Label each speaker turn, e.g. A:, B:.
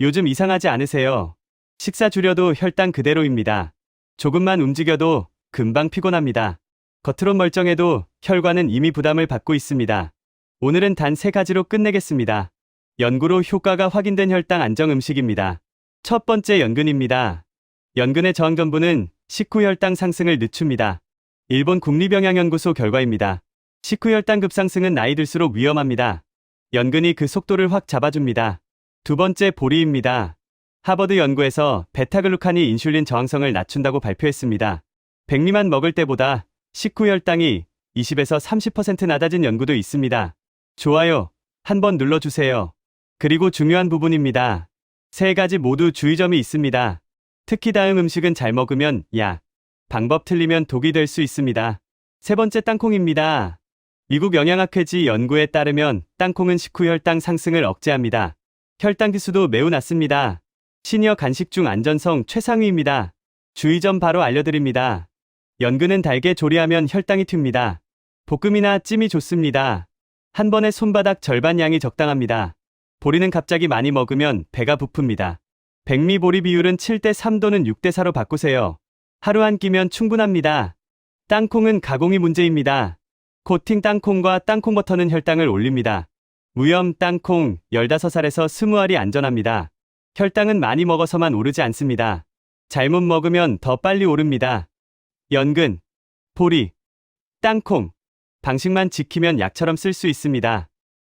A: 요즘 이상하지 않으세요? 식사 줄여도 혈당 그대로입니다. 조금만 움직여도 금방 피곤합니다. 겉으론 멀쩡해도 혈관은 이미 부담을 받고 있습니다. 오늘은 단 세 가지로 끝내겠습니다. 연구로 효과가 확인된 혈당 안정 음식입니다. 첫 번째 연근입니다. 연근의 저항 전부는 식후 혈당 상승을 늦춥니다. 일본 국립영양연구소 결과입니다. 식후 혈당 급상승은 나이 들수록 위험합니다. 연근이 그 속도를 확 잡아줍니다. 두 번째 보리입니다. 하버드 연구에서 베타글루칸이 인슐린 저항성을 낮춘다고 발표했습니다. 백미만 먹을 때보다 식후 혈당이 20에서 30% 낮아진 연구도 있습니다. 좋아요. 한번 눌러주세요. 그리고 중요한 부분입니다. 세 가지 모두 주의점이 있습니다. 특히 다음 음식은 잘 먹으면 약, 방법 틀리면 독이 될 수 있습니다. 세 번째 땅콩입니다. 미국 영양학회지 연구에 따르면 땅콩은 식후 혈당 상승을 억제합니다. 혈당 지수도 매우 낮습니다. 시니어 간식 중 안전성 최상위입니다. 주의점 바로 알려드립니다. 연근은 달게 조리하면 혈당이 튑니다. 볶음이나 찜이 좋습니다. 한 번에 손바닥 절반 양이 적당합니다. 보리는 갑자기 많이 먹으면 배가 부픕니다. 백미 보리 비율은 7대 3 또는 6대 4로 바꾸세요. 하루 한 끼면 충분합니다. 땅콩은 가공이 문제입니다. 코팅 땅콩과 땅콩 버터는 혈당을 올립니다. 무염 땅콩 15살에서 20알이 안전합니다. 혈당은 많이 먹어서만 오르지 않습니다. 잘못 먹으면 더 빨리 오릅니다. 연근, 보리, 땅콩, 방식만 지키면 약처럼 쓸 수 있습니다.